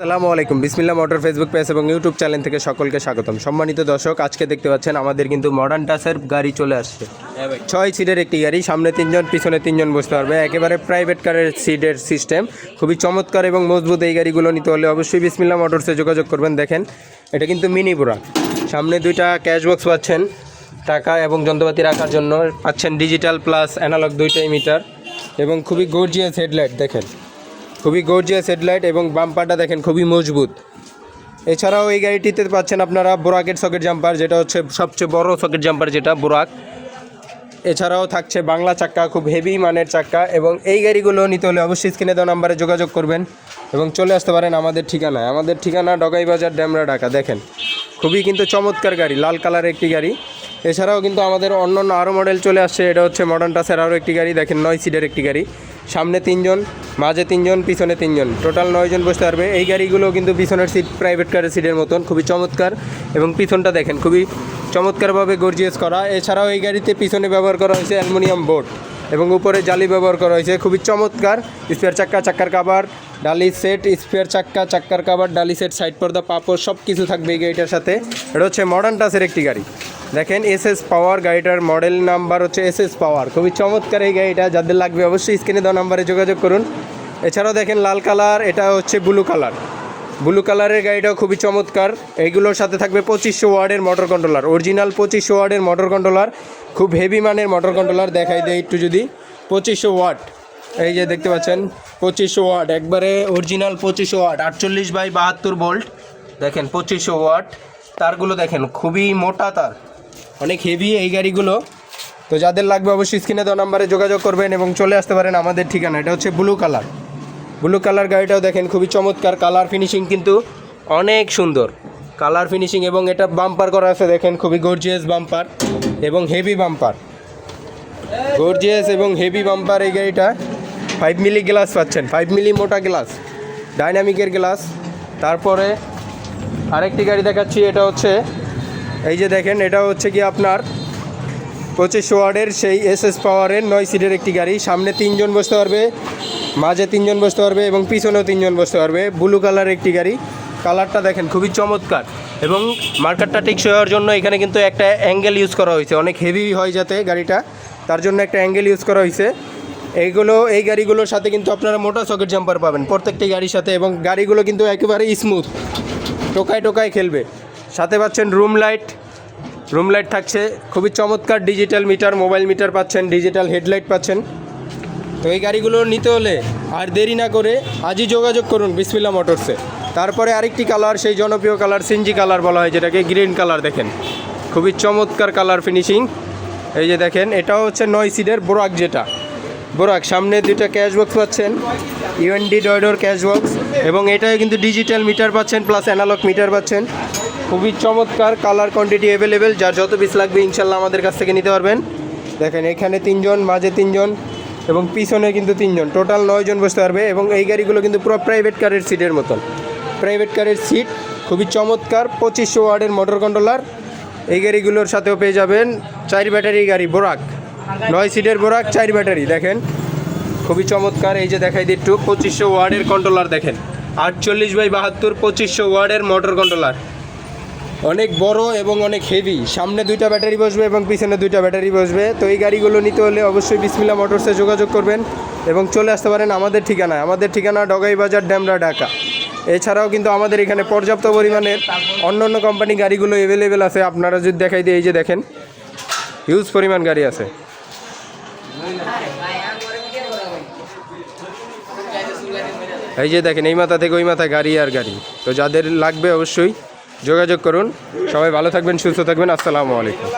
আসসালামু আলাইকুম। Bismillah motor Facebook page এবং ইউটিউব চ্যানেল থেকে সকলকে স্বাগতম। সম্মানিত দর্শক আজকে দেখতে পাচ্ছেন আমাদের কিন্তু মডার্ন টাসের গাড়ি চলে আসছে। ছয় সিটের একটি গাড়ি সামনে তিনজন পিছনে তিনজন বসতে পারবে। একেবারে প্রাইভেট কারের সিটের সিস্টেম খুবই চমৎকার এবং মজবুত এই গাড়িগুলো নিতে হলে অবশ্যই বিসমিল্লা মোটরসে যোগাযোগ করবেন। দেখেন এটা কিন্তু মিনি বুরাক সামনে দুইটা ক্যাশ বক্স পাচ্ছেন টাকা এবং যন্ত্রপাতি রাখার জন্য। পাচ্ছেন ডিজিটাল প্লাস অ্যানালগ দুইটাই মিটার এবং খুবই গর্জিয়াস হেডলাইট দেখেন। খুবই গর্জিয়াস হেডলাইট এবং বাম্পারটা দেখেন খুবই মজবুত। এছাড়াও এই গাড়িটিতে পাচ্ছেন আপনারা বোরাকের সকেট জাম্পার যেটা হচ্ছে সবচেয়ে বড় সকেট জাম্পার যেটা বোরাক এছাড়াও থাকছে বাংলা চাক্কা, খুব হেভি মানের চাক্কা এবং এই গাড়িগুলো নিতে হলে অবশ্যই স্ক্রিনে দেওয়া নাম্বারে যোগাযোগ করবেন এবং চলে আসতে পারেন আমাদের ঠিকানায়। আমাদের ঠিকানা ডগাই বাজার ড্যামরা ঢাকা, দেখেন। খুবই কিন্তু চমৎকার গাড়ি, লাল কালারের একটি গাড়ি। এছাড়াও কিন্তু আমাদের অন্য অন্য আরও মডেল চলে আসছে, এটা হচ্ছে মডার্ন টাসের আরও একটি গাড়ি, দেখেন নয় সিটের একটি গাড়ি। সামনে তিনজন, মাঝে তিনজন, পিছনে তিনজন। টোটাল নয়জন বসতে পারবে। এই গাড়িগুলো কিন্তু পিছনের সিট প্রাইভেট কারের সিটের মতন, খুবই চমৎকার। এবং পিছনটা দেখেন, খুবই চমৎকারভাবে গর্জিয়াস করা। এছাড়াও এই গাড়িতে পিছনে ব্যবহার করা হয়েছে অ্যালুমিনিয়াম বোর্ড এবং উপরে জালি ব্যবহার করা হয়েছে। খুবই চমৎকার। স্পেয়ার চাক্কা, চাক্কার কাবার ডালি সেট স্পেয়ার চাক্কা, চাক্কার কাবার ডালি সেট সাইড পর্দা পাপড় সব কিছু থাকবে এই গাড়িটার সাথে। এটা হচ্ছে মডার্ন টাসের একটি গাড়ি। দেখেন এস এস পাওয়ার গাড়িটার মডেল নাম্বার হচ্ছে এস এস পাওয়ার খুবই চমৎকার এই গাড়িটা, যাদের লাগবে অবশ্যই স্ক্রিনে দেওয়া নাম্বারে যোগাযোগ করুন। এছাড়াও দেখেন, লাল কালার এটা হচ্ছে ব্লু কালার ব্লু কালারের গাড়িটাও খুবই চমৎকার। এইগুলোর সাথে থাকবে পঁচিশশো ওয়ার্ডের মোটর কন্ট্রোলার অরিজিনাল পঁচিশশো ওয়ার্ডের মোটর কন্ট্রোলার খুব হেভি মানের মোটর কন্ট্রোলার দেখাই দেয় একটু যদি। পঁচিশশো ওয়াট এই যে দেখতে পাচ্ছেন, পঁচিশশো ওয়াট একবারে অরিজিনাল পঁচিশশো ওয়াট আটচল্লিশ বাই বাহাত্তর বোল্ট দেখেন, পঁচিশশো ওয়াট তারগুলো দেখেন, খুবই মোটা তার। অনেক হেভি এই গাড়িগুলো। তো যাদের লাগবে অবশ্যই স্ক্রিনে দেওয়া নাম্বারে যোগাযোগ করবেন এবং চলে আসতে পারেন আমাদের ঠিকানা। এটা হচ্ছে ব্লু কালার ব্লু কালার গাড়িটাও দেখেন খুবই চমৎকার। কালার ফিনিশিং কিন্তু অনেক সুন্দর। কালার ফিনিশিং এবং এটা বাম্পার করা আছে দেখেন, খুবই গর্জিয়াস বাম্পার এবং হেভি বাম্পার গর্জিয়াস এবং হেভি বাম্পার এই গাড়িটা। ফাইভ মিলি গ্লাস পাচ্ছেন। ফাইভ মিলি মোটা গ্লাস ডাইনামিকের গ্লাস তারপরে আরেকটি গাড়ি দেখাচ্ছি, এটা হচ্ছে এই যে দেখেন, এটা হচ্ছে কি আপনার পঁচিশ ওয়ার্ডের সেই এস এস পাওয়ারের নয় সিটের একটি গাড়ি। সামনে তিনজন বসতে পারবে, মাঝে তিনজন বসতে পারবে এবং পিছনেও তিনজন বসতে পারবে। ব্লু কালার একটি গাড়ি। কালারটা দেখেন, খুবই চমৎকার এবং মার্কারটা টেকসই হওয়ার জন্য এখানে কিন্তু একটা অ্যাঙ্গেল ইউজ করা হয়েছে। অনেক হেভি হয় যাতে গাড়িটা। তার জন্য একটা অ্যাঙ্গেল ইউজ করা হয়েছে। এইগুলো, এই গাড়িগুলোর সাথে কিন্তু আপনারা মোটা সকেট জাম্পার পাবেন প্রত্যেকটি গাড়ির সাথে এবং গাড়িগুলো কিন্তু একেবারে স্মুথ টোকায় টোকায় খেলবে। সাথে পাচ্ছেন রুম লাইট রুম লাইট থাকছে। খুবই চমৎকার ডিজিটাল মিটার মোবাইল মিটার পাচ্ছেন ডিজিটাল হেডলাইট পাচ্ছেন। তো এই গাড়িগুলো নিতে হলে আর দেরি না করে আজই যোগাযোগ করুন বিসমিল্লা মোটরসে তারপরে আরেকটি কালার সেই জনপ্রিয় কালার সিনজি কালার বলা হয়, যেটাকে গ্রিন কালার দেখেন। খুবই চমৎকার কালার ফিনিশিং এই যে দেখেন, এটাও হচ্ছে নয় সিটের বোরাক যেটা। বোরাক সামনে দুইটা ক্যাশ বক্স পাচ্ছেন ইউএনডি ডয়ডোর ক্যাশ বক্স এবং এটাও কিন্তু ডিজিটাল মিটার পাচ্ছেন প্লাস অ্যানালগ মিটার পাচ্ছেন। খুবই চমৎকার কালার কোয়ান্টিটি অ্যাভেলেবেল যার যত পিস লাগবে ইনশাল্লাহ আমাদের কাছ থেকে নিতে পারবেন। দেখেন, এখানে তিনজন, মাঝে তিনজন এবং পিছনে কিন্তু তিনজন। টোটাল নয়জন বসতে পারবে এবং এই গাড়িগুলো কিন্তু পুরো প্রাইভেট কারের সিটের মতন। প্রাইভেট কারের সিট খুবই চমৎকার, পঁচিশশো ওয়ার্ডের মোটর কন্ট্রোলার এই গাড়িগুলোর সাথেও পেয়ে যাবেন চার ব্যাটারি গাড়ি বোরাক নয় সিটের বোরাক চার ব্যাটারি দেখেন। খুবই চমৎকার, এই যে দেখাই দিই একটু, পঁচিশশো ওয়ার্ডের কন্ট্রোলার দেখেন। আটচল্লিশ বাই বাহাত্তর, পঁচিশশো ওয়ার্ডের মোটর কন্ট্রোলার অনেক বড় এবং অনেক হেভি সামনে দুইটা ব্যাটারি বসবে এবং পিছনে দুইটা ব্যাটারি বসবে। তো এই গাড়িগুলো নিতে হলে অবশ্যই বিসমিল্লা মোটরসে যোগাযোগ করবেন এবং চলে আসতে পারেন আমাদের ঠিকানায়। আমাদের ঠিকানা ডগাই বাজার, ড্যামরা, ঢাকা। এছাড়াও কিন্তু আমাদের এখানে পর্যাপ্ত পরিমাণের অন্য অন্য কোম্পানি গাড়িগুলো অ্যাভেলেবেল আছে। আপনারা যদি দেখাই দিয়ে এই যে দেখেন হিউজ পরিমাণ গাড়ি আছে। এই যে দেখেন, এই মাথা থেকে ওই মাথা গাড়ি আর গাড়ি। তো যাদের লাগবে অবশ্যই যোগাযোগ করুন। সবাই ভালো থাকবেন সুস্থ থাকবেন। আসসালামু আলাইকুম।